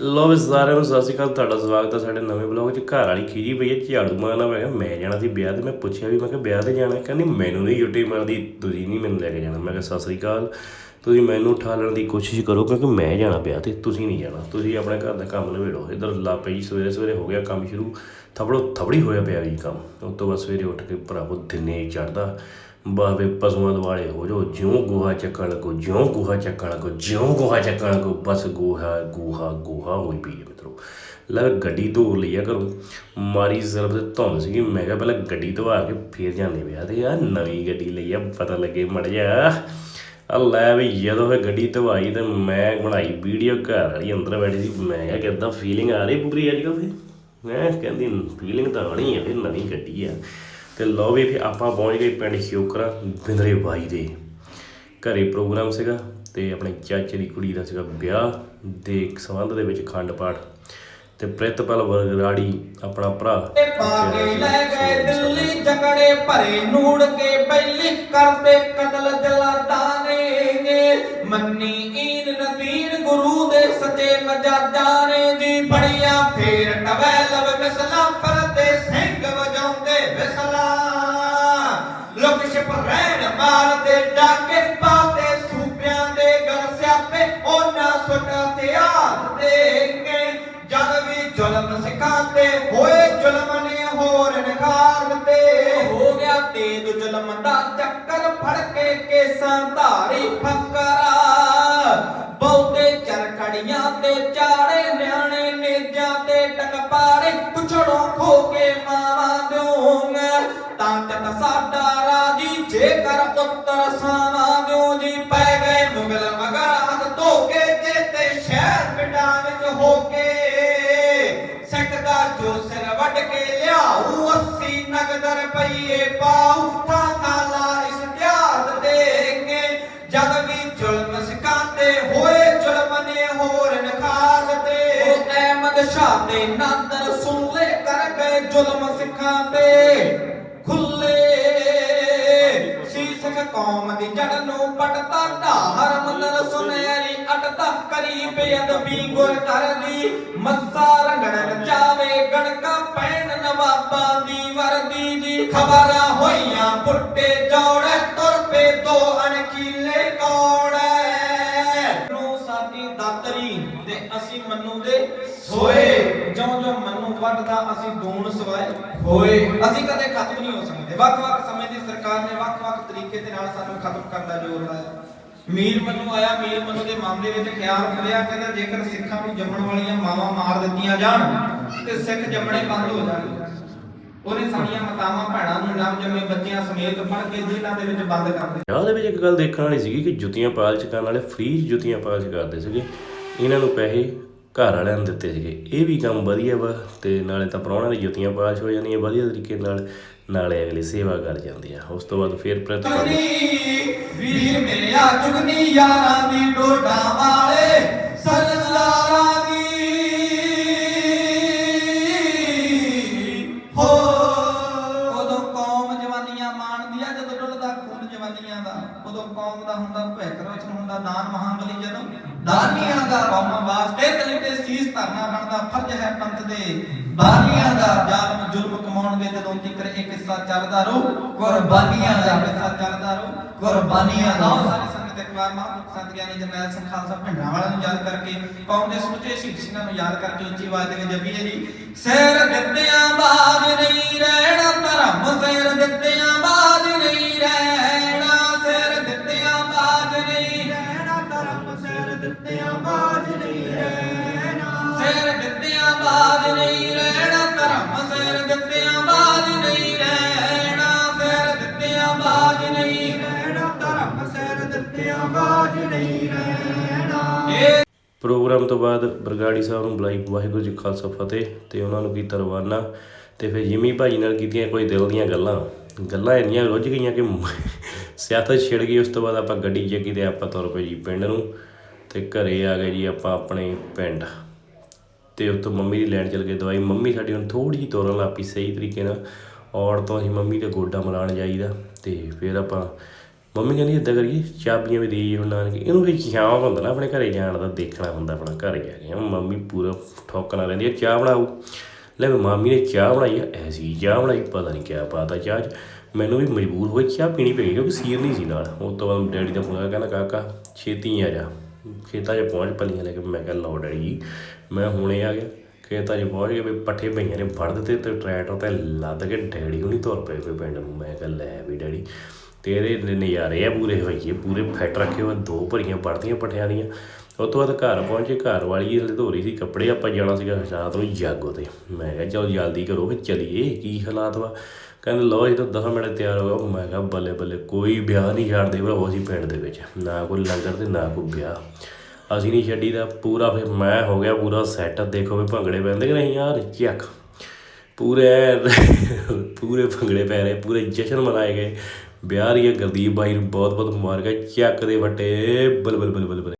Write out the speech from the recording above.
ਲੋ ਵੀ ਸਾਰਿਆਂ ਨੂੰ ਸਤਿ ਸ਼੍ਰੀ ਅਕਾਲ, ਤੁਹਾਡਾ ਸਵਾਗਤ ਹੈ ਸਾਡੇ ਨਵੇਂ ਬਲੌਗ 'ਚ। ਘਰ ਵਾਲੀ ਖੀਜੀ ਪਈ ਹੈ, ਝਾੜੂ ਮਾਰਨਾ ਮੈਂ ਕਿਹਾ, ਮੈਂ ਜਾਣਾ ਸੀ ਵਿਆਹ ਤੇ, ਮੈਂ ਪੁੱਛਿਆ ਵੀ, ਮੈਂ ਕਿਹਾ, ਵਿਆਹ ਤੇ ਜਾਣਾ ਕਹਿੰਦੀ, ਮੈਨੂੰ ਨਹੀਂ ਯੂਟੀ ਮਾਰਦੀ ਤੁਸੀਂ ਨਹੀਂ ਮੈਨੂੰ ਲੈ ਕੇ ਜਾਣਾ। ਮੈਂ ਕਿਹਾ, ਸਤਿ ਸ਼੍ਰੀ ਅਕਾਲ। ਤੁਸੀਂ ਮੈਨੂੰ ਉਠਾਲਣ ਦੀ ਕੋਸ਼ਿਸ਼ ਕਰੋ, ਕਿਉਂਕਿ ਮੈਂ ਜਾਣਾ ਵਿਆਹ ਤੇ, ਤੁਸੀਂ ਨਹੀਂ ਜਾਣਾ। ਤੁਸੀਂ ਆਪਣੇ ਘਰ ਦਾ ਕੰਮ ਲਵੇੜੋ ਇਧਰ ਲਾਪੇ ਜੀ ਸਵੇਰੇ ਸਵੇਰੇ ਹੋ ਗਿਆ ਕੰਮ ਸ਼ੁਰੂ। ਥਪੜੋ ਥਪੜੀ ਹੋਇਆ ਪਿਆ ਜੀ ਕੰਮ। ਉਸ ਤੋਂ ਬਾਅਦ ਸਵੇਰੇ ਉੱਠ ਕੇ ਭਰਾਵੋ ਦਿਨੇ ਚੜਦਾ ਬਾਵੇ ਪਸ਼ੂਆਂ ਦੁਆਲੇ ਹੋ ਜੋ ਜਿਉਂ ਗੋਹਾ ਚੱਕਣ ਕੋ ਜਿਉਂ ਗੋਹਾ ਚੱਕਣ ਕੋ ਜਿਉਂ ਗੋਹਾ ਚੱਕਣ ਲੱਗੋ, ਬਸ ਗੋਹਾ ਗੋਹਾ ਗੋਹਾ ਹੋਈ ਪਈ ਹੈ ਮਿੱਤਰੋ। ਲੱਗ ਗੱਡੀ ਧੋ ਲਈ ਆ ਘਰੋਂ। ਮਾਰੀ ਜ਼ਰਬ ਤੇ ਧੁੰਦ ਸੀਗੀ, ਮੈਂ ਕਿਹਾ ਪਹਿਲਾਂ ਗੱਡੀ ਧਵਾ ਕੇ ਫੇਰ ਜਾਂਦੇ ਵਿਆਹ ਤੇ ਆ, ਨਵੀਂ ਗੱਡੀ ਲਈ ਆ, ਪਤਾ ਲੱਗੇ ਮੜ ਜਾ। ਆ ਲੈ ਵੀ ਜਦੋਂ ਇਹ ਗੱਡੀ ਧਵਾਈ ਤੇ ਮੈਂ ਬਣਾਈ ਵੀਡੀਓ ਘਰ ਵਾਲੀ, ਅੰਦਰ ਬੈਠੀ ਸੀ, ਮੈਂ ਕਿਹਾ ਕਿਦਾਂ ਫੀਲਿੰਗ ਆ ਰਹੀ ਪੂਰੀ ਅੱਜ ਕੱਲ੍ਹ ਫੇ ਮੈਂ ਕਹਿੰਦੀ ਫੀਲਿੰਗ ਤਾਂ ਆਣੀ ਆ, ਫਿਰ ਨਵੀਂ ਗੱਡੀ ਆ। ਤੇ ਲੋ ਵੀ ਫਿਰ ਆਪਾਂ ਪਹੁੰਚ ਗਏ ਪਿੰਡ ਸ਼ਿਓਕਰਾ ਬਿੰਦਰੇ ਬਾਈ ਦੇ। ਘਰੇ ਪ੍ਰੋਗਰਾਮ ਸੀਗਾ ਤੇ ਆਪਣੇ ਚਾਚੇ ਦੀ ਕੁੜੀ ਦਾ ਸੀਗਾ ਵਿਆਹ ਦੇ ਸੰਬੰਧ ਦੇ ਵਿੱਚ ਖੰਡ ਪਾਠ। ਤੇ ਪ੍ਰਿਤਪਾਲ ਵਰਗਰਾੜੀ ਆਪਣਾ ਭਰਾ ਤੇ ਪਾ ਕੇ ਲੈ ਗਏ ਦਿੱਲੀ ਜਕੜੇ ਭਰੇ ਨੂੜ ਕੇ ਬੈਲੀ ਕਰਦੇ ਕਤਲ ਜਲਾਦਾਂ ਨੇ। ਮੰਨੀ ਈਨ ਨਦੀਨ ਗੁਰੂ ਦੇ ਸੱਚੇ ਮਜਾਦਾਂ ਨੇ ਜੀ ਬੜੀਆਂ ਫੇਰ ਟਵੈ ਲਵ ਮਿਸਲਾ ਹਥਿਆਰ ਦੇਂਗੇ। ਜਦ ਵੀ ਜ਼ੁਲਮ ਸਿਖਾਉਂਦੇ ਹੋਏ ਜ਼ੁਲਮ ਨੇ ਹੋਰ ਨਿਖਾਰ ਤੇ ਹੋ ਗਿਆ ਤੇਜ ਜ਼ੁਲਮ ਦਾ ਚੱਕਰ, ਫੜ ਕੇ ਕੇਸਾਂ ਧਾਰੀ ਫਕਰਾ। ਬਹੁਤੇ ਚਰਖੜੀਆਂ ਤੇ ਚਾੜੇ, ਨਿਆਣੇ ਨੇਜਾਂ ਤੇ ਟਕਪਾੜੇ ਕੁਛੜੋਂ ਖੋ ਕੇ ਮਾਵਾਂ ਦਿਓਂਗੇ। ਤਾਂ ਤਤ ਸਾਡਾ ਰਾਜੀ, ਜੇਕਰ ਪੁੱਤਰ ਸਾਵਾਂ ਉਹ ਅਹਿਮਦ ਨਾਦਰ ਸੁਣ ਲੈ ਕਰ ਗਏ ਜ਼ੁਲਮ ਸਿਖਾਉਂਦੇ ਖੁੱਲੇ ਸੀਸ ਕੌਮ ਦੀ ਜੜ ਨੂੰ ਪਟਦਾ ਢਾਹਰ ਮੰਦਰ ਸੁਨਹਿਰੀ ਅਟਦਾ ਕਰੀ ਬੇਅਦਬੀ ਗੁਰ ਕਰਦੀ ਮੱਸਾ ਰੰਗਣ ਨਚਾਵੇ ਗੜਕਾ ਪੈਣ ਨਵਾਬਾਂ ਦੀ ਵਰਦੀ ਦੀ ਖਬਰਾਂ ਮੰਨੂ ਵੱਢਦਾ ਅਸੀਂ ਦੂਣ ਸਵਾਏ ਹੋਏ। ਅਸੀਂ ਕਦੇ ਖਤਮ ਨਹੀਂ ਹੋ ਸਕਦੇ। ਵੱਖ-ਵੱਖ ਸਮੇਂ ਦੀ ਸਰਕਾਰ ਨੇ ਵੱਖ-ਵੱਖ ਤਰੀਕੇ ਦੇ ਨਾਲ ਸਾਨੂੰ ਖਤਮ ਕਰਨ ਦਾ ਜ਼ੋਰ ਲਾਇਆ। ਮੀਰ ਮੰਨੂ ਆਇਆ, ਮੀਰ ਮੰਨੂ ਦੇ ਮਾਮਲੇ ਵਿੱਚ ਖਿਆਲ ਕਰਿਆ ਕਹਿੰਦਾ ਜੇਕਰ ਸਿੱਖਾਂ ਨੂੰ ਜੰਮਣ ਵਾਲੀਆਂ ਮਾਵਾਂ ਮਾਰ ਦਿੱਤੀਆਂ ਜਾਣ, ਤੇ ਸਿੱਖ ਜੰਮਣੇ ਬੰਦ ਹੋ ਜਾਣਗੇ ਉਹਨੇ ਸਾਡੀਆਂ ਮਾਤਾਵਾਂ, ਭੈਣਾਂ ਨੂੰ ਨਵ ਜੰਮੇ ਬੱਚਿਆਂ ਸਮੇਤ ਫੜ ਕੇ ਜੇਲ੍ਹਾਂ ਦੇ ਵਿੱਚ ਬੰਦ ਕਰ ਦਿੱਤਾ। ਵਿਆਹ ਦੇ ਵਿੱਚ ਇੱਕ ਗੱਲ ਦੇਖਣ ਵਾਲੀ ਸੀਗੀ ਕਿ ਜੁੱਤੀਆਂ ਪਾਲਚ ਕਰਨ ਵਾਲੇ ਫ੍ਰੀ ਜੁੱਤੀਆਂ ਪਾਲਚ ਕਰਦੇ ਸੀਗੇ। ਇਹਨਾਂ ਨੂੰ ਪੈਸੇ ਘਰ ਵਾਲਿਆਂ ਨੂੰ ਦਿੱਤੇ ਸੀਗੇ। ਇਹ ਵੀ ਕੰਮ ਵਧੀਆ ਵਾ ਤੇ ਨਾਲੇ ਤਾਂ ਪ੍ਰਾਹੁਣਿਆਂ ਦੀ ਜੁੱਤੀਆਂ ਪਾਲਚ ਹੋ ਜਾਂਦੀਆਂ ਵਧੀਆ ਤਰੀਕੇ ਨਾਲ, ਨਾਲੇ ਅਗਲੇ ਸੇਵਾ ਕਰ ਜਾਂਦੇ ਆ। ਉਸ ਤੋਂ ਬਾਅਦ ਫਿਰ ਪ੍ਰਿਤਪਾਲ ਵੀਰ ਮੇਰਿਆ ਚੁਗਨੀ ਯਾਰਾਂ ਦੀ ਡੋਡਾ ਵਾਲੇ, ਸਰਦਾਰਾਂ ਦੀ। ਹੋ, ਉਦੋਂ ਕੌਮ ਜਵਾਨੀਆਂ ਮਾਣਦੀ ਆ ਜਦੋਂ ਡੁੱਲਦਾ ਖੂਨ ਜਵਾਨੀਆਂ ਦਾ। ਉਦੋਂ ਕੌਮ ਦਾ ਹੁੰਦਾ ਭਵਿੱਖ ਹੁੰਦਾ, ਦਾਨ ਮਹਾਂਬਲੀ ਜਦੋਂ। ਦਾਨੀਆਂ ਦਾ ਕੌਮ ਵਾਸਤੇ ਧਰਨਾ ਬਣਦਾ, ਫਰਜ਼ ਹੈ ਪੰਥ ਦੇ। ਬਾਨੀਆਂ ਦਾ ਜ਼ਾਲਮ ਜ਼ੁਲਮ ਕਮਾਉਣਗੇ ਜਦੋਂ ਜ਼ਿਕਰ ਇਹ ਕਿੱਸਾ ਚੱਲਦਾ ਰੋ, ਕੁਰਬਾਨੀਆਂ ਦਾ ਕਿੱਸਾ ਚੱਲਦਾ ਰੋ, ਕੁਰਬਾਨੀਆਂ ਦਾ। ਸਾਰੀ ਸੰਗਤ ਇੱਕ ਮਹਾਂਪੁਰਖ ਸੰਤ ਗਿਆਨੀ ਜਰਨੈਲ ਸਿੰਘ ਖਾਲਸਾ ਭਿੰਡਰਾਂ ਵਾਲਿਆਂ ਨੂੰ ਯਾਦ ਕਰਕੇ, ਕੌਮ ਦੇ ਸਮੁੱਚੇ ਸ਼ਹੀਦ ਸਿੰਘਾਂ ਨੂੰ ਯਾਦ ਕਰਕੇ ਉੱਚੀ ਆਵਾਜ਼ ਦੇ ਕੇ ਜਪੀਏ ਜੀ। ਸਿਰ ਦਿੱਤਿਆਂ ਬਾਜ ਨਹੀਂ ਰਹਿਣਾ, ਧਰਮ ਸਿਰ ਪ੍ਰੋਗਰਾਮ ਤੋਂ ਬਾਅਦ ਬਰਗਾੜੀ ਸਾਹਿਬ ਨੂੰ ਬੁਲਾਈ, ਵਾਹਿਗੁਰੂ ਜੀ ਖਾਲਸਾ ਫਤਿਹ, ਤੇ ਉਹਨਾਂ ਨੂੰ ਕੀਤਾ ਰਵਾਨਾ, ਤੇ ਫਿਰ ਜਿਮੀ ਭਾਜੀ ਨਾਲ ਕੀਤੀਆਂ ਕੋਈ ਦਿਲ ਦੀਆਂ ਗੱਲਾਂ। ਗੱਲਾਂ ਇੰਨੀਆਂ ਰੁੱਝ ਗਈਆਂ ਕਿ ਸਿਆਸਤ ਛਿੜ ਗਈ, ਉਸ ਤੋਂ ਬਾਅਦ ਆਪਾਂ ਗੱਡੀ ਚੱਕੀ ਤੇ ਆਪਾਂ ਤੁਰ ਪਏ ਜੀ ਪਿੰਡ ਨੂੰ, ਤੇ ਘਰੇ ਆ ਗਏ ਜੀ ਆਪਾਂ ਆਪਣੇ ਪਿੰਡ। ਤੇ ਉੱਥੋਂ ਮੰਮੀ ਦੀ ਲੈਣ ਚਲ ਗਏ ਦਵਾਈ। ਮੰਮੀ ਸਾਡੀ ਹੁਣ ਥੋੜੀ ਜਿਹੀ ਤੁਰਨ ਲੱਗ ਪਈ, ਸਹੀ ਤਰੀਕੇ ਨਾਲ। ਔਰ ਤੋਂ ਅਸੀਂ ਮੰਮੀ ਤੇ ਗੋਡਾ ਮਲਾਣ ਜਾਈਦਾ, ਤੇ ਫਿਰ ਆਪਾਂ ਮੰਮੀ ਕਹਿੰਦੀ ਏਦਾਂ ਕਰੀਏ, ਚਾਬੀਆਂ ਵੀ ਦੇਈਏ ਹੁਣ ਨਾਨਕੇ। ਇਹਨੂੰ ਫਿਰ ਸ਼ੌਂਕ ਹੁੰਦਾ ਨਾ ਆਪਣੇ ਘਰੇ ਜਾਣ ਦਾ, ਦੇਖਣਾ ਹੁੰਦਾ ਆਪਣਾ ਘਰ ਜਾ ਕੇ। ਮੰਮੀ ਪੂਰਾ ਠੋਕਣਾ ਰਹਿੰਦੀ ਹੈ ਚਾਹ ਬਣਾਓ। ਲੈ ਵੀ ਮਾਮੀ ਨੇ ਚਾਹ ਬਣਾਈ ਆ, ਐਸੀ ਚਾਹ ਬਣਾਈ, ਪਤਾ ਨਹੀਂ ਕਿਆ ਪਾਤਾ ਚਾਹ 'ਚ। ਮੈਨੂੰ ਵੀ ਮਜਬੂਰ ਹੋਈ, ਚਾਹ ਪੀਣੀ ਪਈ ਕਿਉਂਕਿ ਸੀਰ ਨਹੀਂ ਸੀ ਨਾਲ। ਉਸ ਤੋਂ ਬਾਅਦ ਡੈਡੀ ਦਾ ਫੋਨ ਆਇਆ, ਕਹਿੰਦਾ, ਕਾਕਾ, ਛੇਤੀ ਆ ਜਾ। ਖੇਤਾਂ 'ਚ ਪਹੁੰਚ ਪੱਲੀਆਂ ਲੈ ਕੇ। ਮੈਂ ਕਿਹਾ, ਲਓ ਡੈਡੀ ਜੀ, ਮੈਂ ਹੁਣੇ ਆ ਗਿਆ। ਖੇਤਾਂ 'ਚ ਪਹੁੰਚ ਗਿਆ ਵੀ ਪੱਠੇ ਪਈਆਂ ਨੇ, ਵੜ ਦਿੱਤੇ ਤੇ ਟਰੈਕਟਰ ਤੇ ਲੱਦ ਕੇ ਡੈਡੀ ਹੁਣੀ ਤੁਰ ਪਏ ਕੋਈ ਪਿੰਡ ਨੂੰ। ਮੈਂ ਕਿਹਾ, ਲੈ ਵੀ ਡੈਡੀ ਤੇਰੇ ਨ- ਨਜ਼ਾਰੇ ਆ ਪੂਰੇ ਹੋਈਏ, ਪੂਰੇ ਫਿੱਟ ਰੱਖੇ ਹੋਏ, ਦੋ ਭਰੀਆਂ ਪੜਦੀਆਂ ਪੱਠਿਆਂ ਦੀਆਂ ਉਸ ਤੋਂ ਬਾਅਦ ਘਰ ਪਹੁੰਚੇ, ਘਰ ਵਾਲੀ ਹਲੇ ਧੋ ਰਹੀ ਸੀ ਕੱਪੜੇ ਆਪਾਂ ਜਾਣਾ ਸੀਗਾ ਰਾਤ ਨੂੰ ਜਾਗੋ ਤੇ। ਮੈਂ ਕਿਹਾ, ਚਲੋ ਜਲਦੀ ਕਰੋ ਫਿਰ ਚਲੀਏ, ਕੀ ਹਾਲਾਤ ਵਾ? ਕਹਿੰਦੇ, ਲਓ ਜਦੋਂ 10 ਮਿੰਟ ਤਿਆਰ ਹੋ ਗਿਆ। ਮੈਂ ਕਿਹਾ, ਬੱਲੇ ਬੱਲੇ, ਕੋਈ ਵਿਆਹ ਨਹੀਂ ਛੱਡਦੇ ਭਰਾਵੋ ਅਸੀਂ ਪਿੰਡ ਦੇ ਵਿੱਚ। ਨਾ ਕੋਈ ਲੰਗਰ ਤੇ ਨਾ ਕੋਈ ਵਿਆਹ। ਅਸੀਂ ਨਹੀਂ ਛੱਡੀ ਦਾ ਪੂਰਾ ਫਿਰ ਮੈਂ ਹੋ ਗਿਆ ਪੂਰਾ ਸੈਟ ਦੇਖੋ ਵੀ ਭੰਗੜੇ ਪੈਂਦੇ ਕਿ ਨਹੀਂ ਯਾਰ, ਚੱਕ। ਪੂਰੇ ਪੂਰੇ ਭੰਗੜੇ ਪੈ ਰਹੇ, ਪੂਰੇ ਜਸ਼ਨ ਮਨਾਏ ਗਏ। ਵਿਆਹ ਦੀਆਂ ਗੁਰਦੀਪ ਬਾਈ ਨੂੰ ਬਹੁਤ ਬਹੁਤ ਮੁਬਾਰਕਾਂ, ਚੱਕ ਦੇ ਵੱਟੇ ਬਲ ਬਲ ਬਲ ਬਲ ਬਲ